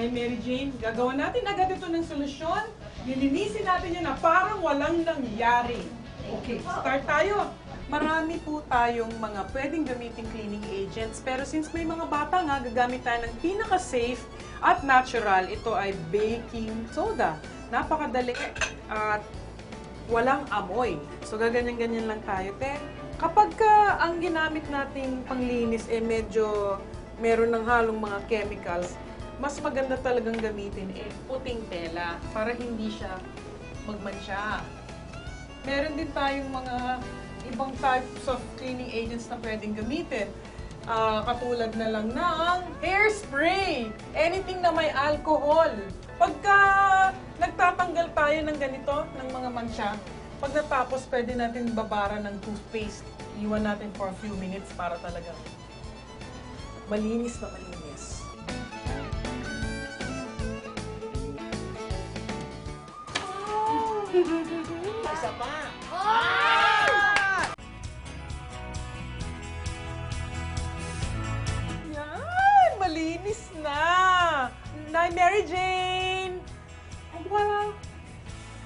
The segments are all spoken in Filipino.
Nay Mary Jane, gagawa natin agad ito ng solusyon. Lilinisin natin yan na parang walang nangyari. Okay, start tayo. Marami po tayong mga pwedeng gamitin cleaning agents. Pero since may mga bata nga, gagamit tayo ng pinaka-safe at natural. Ito ay baking soda. Napakadali at walang amoy. So, gaganyan-ganyan lang tayo. Te, kapag ka ang ginamit nating panglinis eh medyo meron ng halong mga chemicals, mas maganda talagang gamitin eh puting tela para hindi siya magmansya. Meron din tayong mga ibang types of cleaning agents na pwedeng gamitin. Ah, katulad na lang ng hairspray, anything na may alcohol. Pagka nagtatanggal tayo ng ganito, ng mga mansya, pag natapos, pwede natin babara ng toothpaste. Iwan natin for a few minutes para talagang malinis na malinis. Isa pa. Yan! Malinis na! Nay Mary Jane! Ang wala!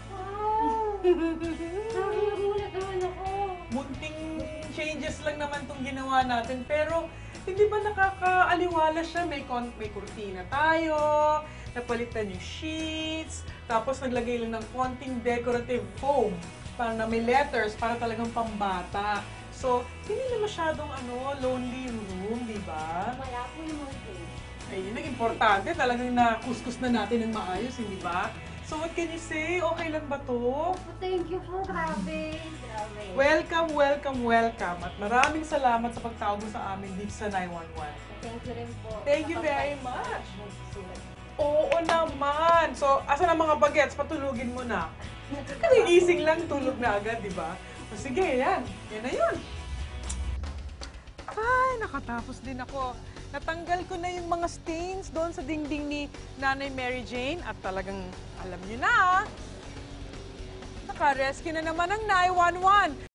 Wow! Nagulat naman ako. Munting changes lang naman tong ginawa natin, pero hindi ba nakakaaliwala siya? May, kon- may kurtina tayo, napalitan yung sheets, tapos naglagay lang ng konting decorative foam para na may letters para talagang pambata. So, hindi na masyadong ano, lonely room, di ba? Wala po yung mga Ayun, ang importante, talagang nakuskus na natin ng maayos, hindi ba? So what can you say? Okay lang ba to? Thank you po. Grabe. Grabe. Welcome, welcome, welcome. At maraming salamat sa pagtawag sa amin dito sa 911. Thank you rin po. Thank you very much. Oo naman. So, asan ang mga bagets? Patulugin mo na. Kasi gising lang, tulog na agad, di ba? O sige, yan. Yan na yun. Ay, nakatapos din ako. Natanggal ko na yung mga stains doon sa dingding ni Nanay Mary Jane at talagang alam niyo na, naka-rescue na naman ang 911.